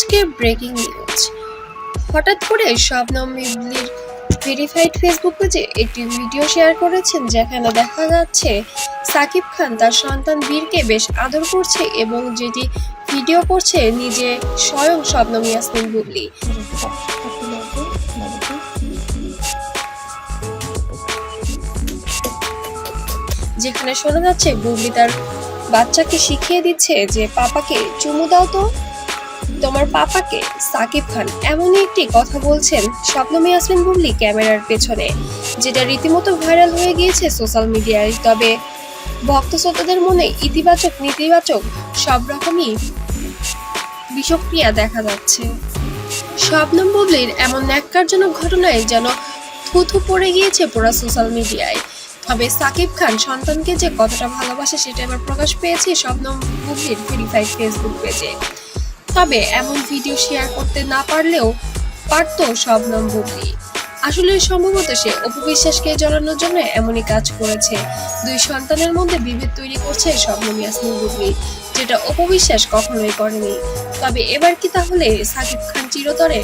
আজকে breaking news হঠাৎ করে শবনম মিবলির ভেরিফাইড ফেসবুক পেজে একটি ভিডিও শেয়ার করেছেন, যেখানে দেখা যাচ্ছে সাকিব খান তার সন্তান বীরকে বেশ আদর করছে এবং যেটি ভিডিও করছে নিজে স্বয়ং শবনম ইয়াসমিন বুবলি। যেখানে শোনা যাচ্ছে, বুবলি তার বাচ্চাকে শিখিয়ে দিচ্ছে যে, পাপাকে চুমু দাও তো। তোমার পাপাকে সাকিব খান এমনই একটি কথা বলছেন স্বপ্নম ইয়াসমিন বুবলি ক্যামেরার পেছনে, যেটা রীতিমতো ভাইরাল হয়ে গিয়েছে সোশ্যাল মিডিয়ায়। তবে ভক্ত শ্রোতাদের মনে ইতিবাচক, নেতিবাচক সব রকমই বিষক্রিয়া দেখা যাচ্ছে। শবনম বুবলির এমন ন্যাক্কারজনক ঘটনায় যেন থুথু পড়ে গিয়েছে পুরা সোশ্যাল মিডিয়ায়। তবে সাকিব খান সন্তানকে যে কতটা ভালোবাসে সেটা এবার প্রকাশ পেয়েছে শবনম বুবলির ভেরিফাইড ফেসবুক পেজে। তবে এমন ভিডিও শেয়ার করতে না পারলেও পারত শবনম বুবলি আসলে সম্ভবত সে অপবিশ্বাসকে জড়ানোর জন্য এমনই কাজ করেছে। দুই সন্তানের মধ্যে বিভেদ তৈরি করছে শবনম ইয়াসমিন বুবলি, যেটা অপবিশ্বাস কখনোই করেনি। তবে এবার কি তাহলে সাকিব খান চিরতরে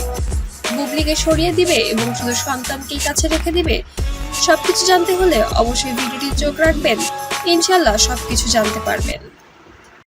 বুবলিকে সরিয়ে দিবে এবং শুধু সন্তানকেই কাছে রেখে দিবে? সবকিছু জানতে হলে অবশ্যই ভিডিওটি চোখ রাখবেন। ইনশাল্লাহ সবকিছু জানতে পারবেন।